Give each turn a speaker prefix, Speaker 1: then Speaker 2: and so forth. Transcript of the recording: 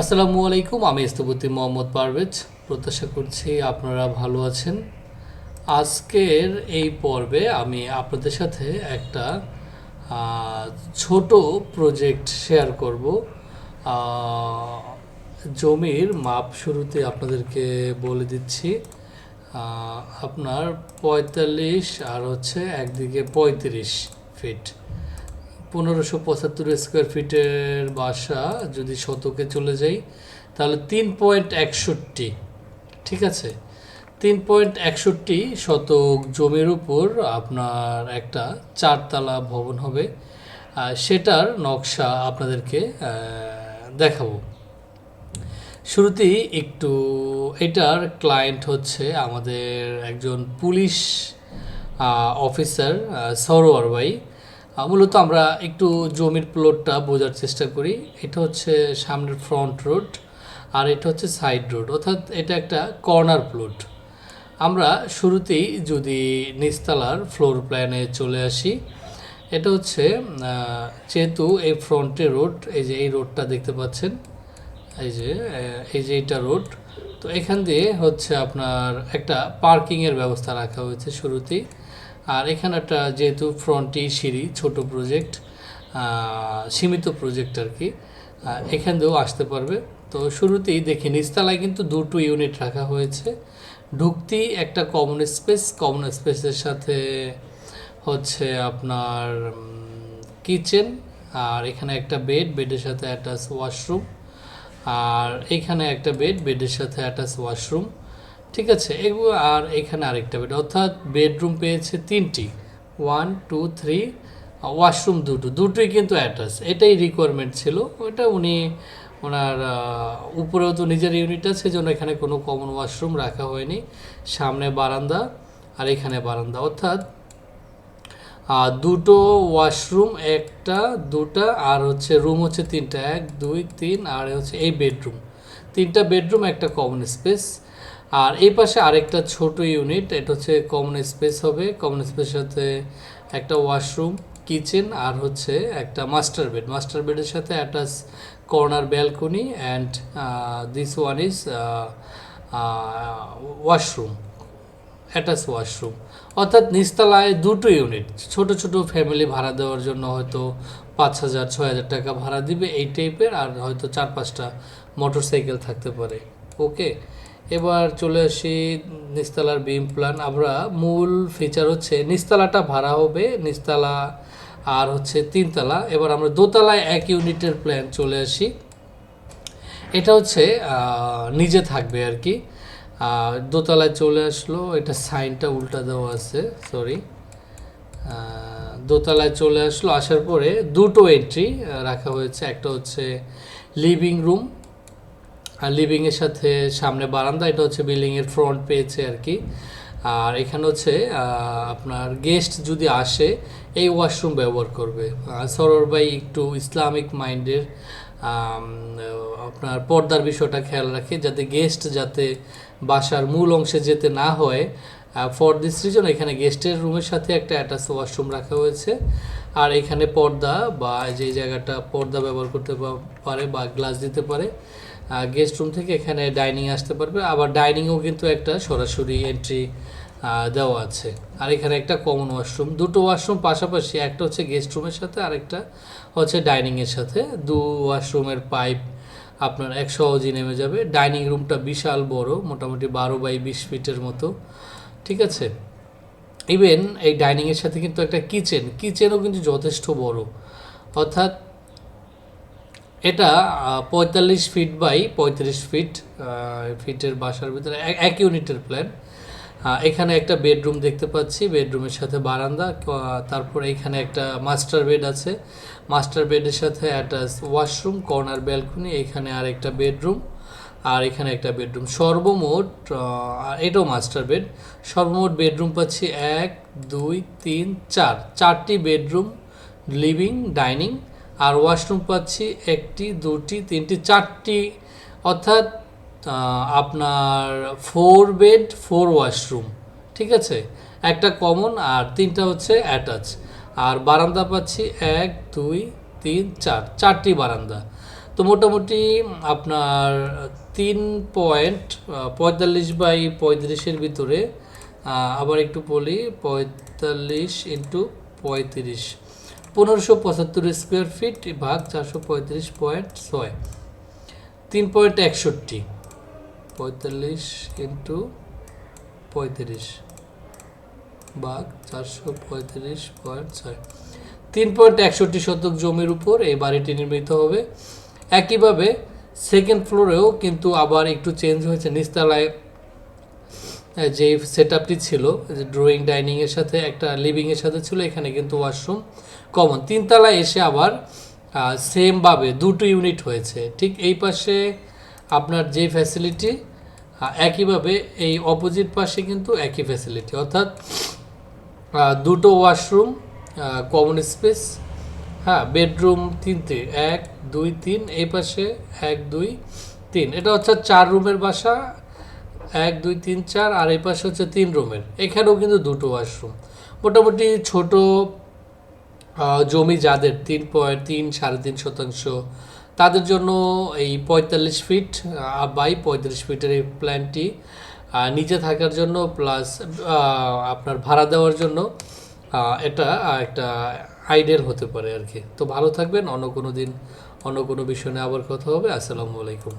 Speaker 1: আসসালামু আলাইকুম, আমি ইস্তবতী মোহাম্মদ পারভেজ। প্রত্যাশা করছি আপনারা ভালো আছেন। আজকের এই পর্বে আমি আপনাদের সাথে একটা ছোট প্রজেক্ট শেয়ার করব। জমির মাপ শুরুতে আপনাদেরকে বলে দিচ্ছি। আপনার পঁয়তাল্লিশ আর হচ্ছে একদিকে পঁয়ত্রিশ ফিট পনেরোশো পঁচাত্তর স্কোয়ার ফিটের বাসা যদি শতকে চলে যাই, তাহলে তিন পয়েন্ট একষট্টি, ঠিক আছে? তিন পয়েন্ট একষট্টি শতক জমির উপর আপনার একটা চারতলা ভবন হবে সেটার নকশা আপনাদেরকে দেখাবো। শুরুতেই একটু এটার ক্লায়েন্ট হচ্ছে আমাদের একজন পুলিশ অফিসার সরোয়ার ভাই। মূলত আমরা একটু জমির প্লটটা বোঝার চেষ্টা করি। এটা হচ্ছে সামনের ফ্রন্ট রোড আর এটা হচ্ছে সাইড রোড অর্থাৎ এটা একটা কর্নার প্লট আমরা শুরুতেই যদি নিচতলার ফ্লোর প্ল্যানে চলে আসি, এটা হচ্ছে যেহেতু এই ফ্রন্টে রোড এই যে এই রোডটা দেখতে পাচ্ছেন, এই যে এই যে এটা রোড তো এখান দিয়ে হচ্ছে আপনার একটা পার্কিংয়ের ব্যবস্থা রাখা হয়েছে শুরুতেই। আর এখানে একটা যেহেতু ফ্রন্টি সিঁড়ি, ছোট প্রজেক্ট সীমিত প্রজেক্ট আর কি এখান দিয়েও আসতে পারবে। তো শুরুতেই দেখি নিচতলায় কিন্তু দুটো ইউনিট রাখা হয়েছে। ঢুকতেই একটা কমন স্পেস কমন স্পেসের সাথে হচ্ছে আপনার কিচেন আর এখানে একটা বেড বেডের সাথে অ্যাটাচ ওয়াশরুম আর এখানে একটা বেড বেডের সাথে অ্যাটাচ ওয়াশরুম ঠিক আছে এগুলো আর এখানে আরেকটা বেড অর্থাৎ বেডরুম পেয়েছে তিনটি। ওয়ান টু থ্রি ওয়াশরুম দুটো। দুটোই কিন্তু অ্যাটাচ এটাই রিকোয়ারমেন্ট ছিল। ওটা উনি ওনার উপরেও তো নিজের ইউনিট আছে জন্য এখানে কোনো কমন ওয়াশরুম রাখা হয়নি। সামনে বারান্দা আর এখানে বারান্দা। অর্থাৎ দুটো ওয়াশরুম একটা, দুটা, আর হচ্ছে রুম হচ্ছে তিনটা। এক, দুই, তিন, আর হচ্ছে এই বেডরুম তিনটা বেডরুম একটা কমন স্পেস আর এই পাশে আরেকটা ছোট ইউনিট এটা হচ্ছে কমন স্পেস হবে। কমন স্পেসের সাথে একটা ওয়াশরুম কিচেন আর হচ্ছে একটা মাস্টার বেড মাস্টার বেডের সাথে attach corner balcony and this one is washroom attach washroom অর্থাৎ নিচতলায় দুটো ইউনিট ছোট ছোট ফ্যামিলি ভাড়া দেওয়ার জন্য হয়তো পাঁচ হাজার, ছয় হাজার টাকা ভাড়া দিবে এই টাইপের আর হয়তো চার পাঁচটা মোটর সাইকেল থাকতে পারে। ওকে এবার চলে আসি নিস্তালার বিম প্ল্যান। আমরা মূল ফিচার হচ্ছে নিচতলাটা ভাড়া হবে নিচতলা আর হচ্ছে তিনতলা। এবার আমরা দোতলায় এক ইউনিটের প্ল্যান চলে আসি। এটা হচ্ছে নিজে থাকবে আর কি। দোতলায় চলে আসলো, এটা সাইনটা উল্টা দেওয়া আছে সরি দোতলায় চলে আসলো, আসার পরে দুটো এন্ট্রি রাখা হয়েছে। একটা হচ্ছে লিভিং রুম আর লিভিংয়ের সাথে সামনে বারান্দা এটা হচ্ছে বিল্ডিংয়ের ফ্রন্ট পেয়েছে আর কি। আর এখানে হচ্ছে আপনার গেস্ট যদি আসে এই ওয়াশরুম ব্যবহার করবে। আহ, সরোর ভাই একটু ইসলামিক মাইন্ডের আপনার পর্দার বিষয়টা খেয়াল রাখে যাতে গেস্ট যাতে বাসার মূল অংশে যেতে না হয়। ফর দিস রিজন এখানে গেস্টের রুমের সাথে একটা অ্যাটাচ ওয়াশরুম রাখা হয়েছে। আর এখানে পর্দা বা যে জায়গাটা পর্দা ব্যবহার করতে পারে বা গ্লাস দিতে পারে গেস্ট রুম থেকে এখানে ডাইনিং আসতে পারবে। আবার ডাইনিংও কিন্তু একটা সরাসরি এন্ট্রি দেওয়া আছে। আর এখানে একটা কমন ওয়াশরুম দুটো ওয়াশরুম পাশাপাশি, একটা হচ্ছে গেস্ট রুমের সাথে, আরেকটা হচ্ছে ডাইনিংয়ের সাথে। দু ওয়াশরুমের পাইপ আপনার এক সহজেই নেমে যাবে। ডাইনিং রুমটা বিশাল বড়, মোটামুটি বারো বাই বিশ ফিটের মতো। ঠিক আছে? ইভেন এই ডাইনিংয়ের সাথে কিন্তু একটা কিচেন কিচেনও কিন্তু যথেষ্ট বড়। অর্থাৎ এটা পঁয়তাল্লিশ ফিট বাই পঁয়ত্রিশ ফিট ফিটের বাসার ভিতরে এক- ইউনিটের প্ল্যান এখানে একটা বেডরুম দেখতে পাচ্ছি বেডরুমের সাথে বারান্দা তারপরে এখানে একটা মাস্টার বেড আছে। মাস্টার বেডের সাথে একটা ওয়াশরুম কর্নার ব্যালকনি এখানে আর একটা বেডরুম আর এখানে একটা বেডরুম সর্বমোট আর এটাও মাস্টার বেড সর্বমোট বেডরুম পাচ্ছি এক, দুই, তিন, চার। চারটি বেডরুম লিভিং ডাইনিং আর ওয়াশরুম পাচ্ছি একটি, দুটি, তিনটি, চারটি। অর্থাৎ আপনার ফোর বেড ফোর ওয়াশরুম ঠিক আছে? একটা কমন আর তিনটা হচ্ছে অ্যাটাচ আর বারান্দা পাচ্ছি এক, দুই, তিন, চার, চারটি বারান্দা। তো মোটামুটি আপনার তিন পয়েন্ট পঁয়তাল্লিশ বাই পঁয়ত্রিশের ভিতরে আবার একটু বলি, পঁয়তাল্লিশ ইন্টু পঁয়ত্রিশ। পনেরোশো পঁচাত্তর স্কোয়ার ফিট ভাগ চারশো পঁয়ত্রিশ পয়েন্ট ছয়। তিন পয়েন্ট একষট্টি। পঁয়তাল্লিশ ইন্টু পঁয়ত্রিশ ভাগ চারশো পঁয়ত্রিশ পয়েন্ট ছয়। তিন পয়েন্ট একষট্টি শতক জমির উপর এই বাড়িটি নির্মিত হবে। একইভাবে সেকেন্ড ফ্লোরেও কিন্তু আবার একটু চেঞ্জ হয়েছে। নিচতলায় আহ, যে সেট আপটি ছিল ড্রয়িং ডাইনিংয়ের সাথে একটা লিভিংয়ের সাথে ছিল, এখানে কিন্তু ওয়াশরুম কমন তিনতলায় এসে আবার সেমভাবে দুটো ইউনিট হয়েছে। ঠিক এই পাশে আপনার যে ফ্যাসিলিটি একইভাবে এই অপোজিট পাশে কিন্তু একই ফ্যাসিলিটি অর্থাৎ দুটো ওয়াশরুম কমন স্পেস হ্যাঁ বেডরুম তিনটে, এক, দুই, তিন, এই পাশে এক, দুই, তিন। এটা হচ্ছে চার রুমের বাসা এক, দুই, তিন, চার, আর এই পাশে হচ্ছে তিন রুমের। এখানেও কিন্তু দুটো ওয়াশরুম। মোটামুটি ছোট জমি যাদের তিন পয়েন্ট তিন, সাড়ে তিন শতাংশ, তাদের জন্য এই পঁয়তাল্লিশ ফিট বাই পঁয়ত্রিশ ফিটের এই প্ল্যানটি নিচে থাকার জন্য প্লাস আপনার ভাড়া দেওয়ার জন্য এটা একটা আইডিয়াল হতে পারে আর কি। তো ভালো থাকবেন, অন্য কোনো দিন, অন্য কোনো বিষয় নিয়ে আবার কথা হবে। আসসালামু আলাইকুম।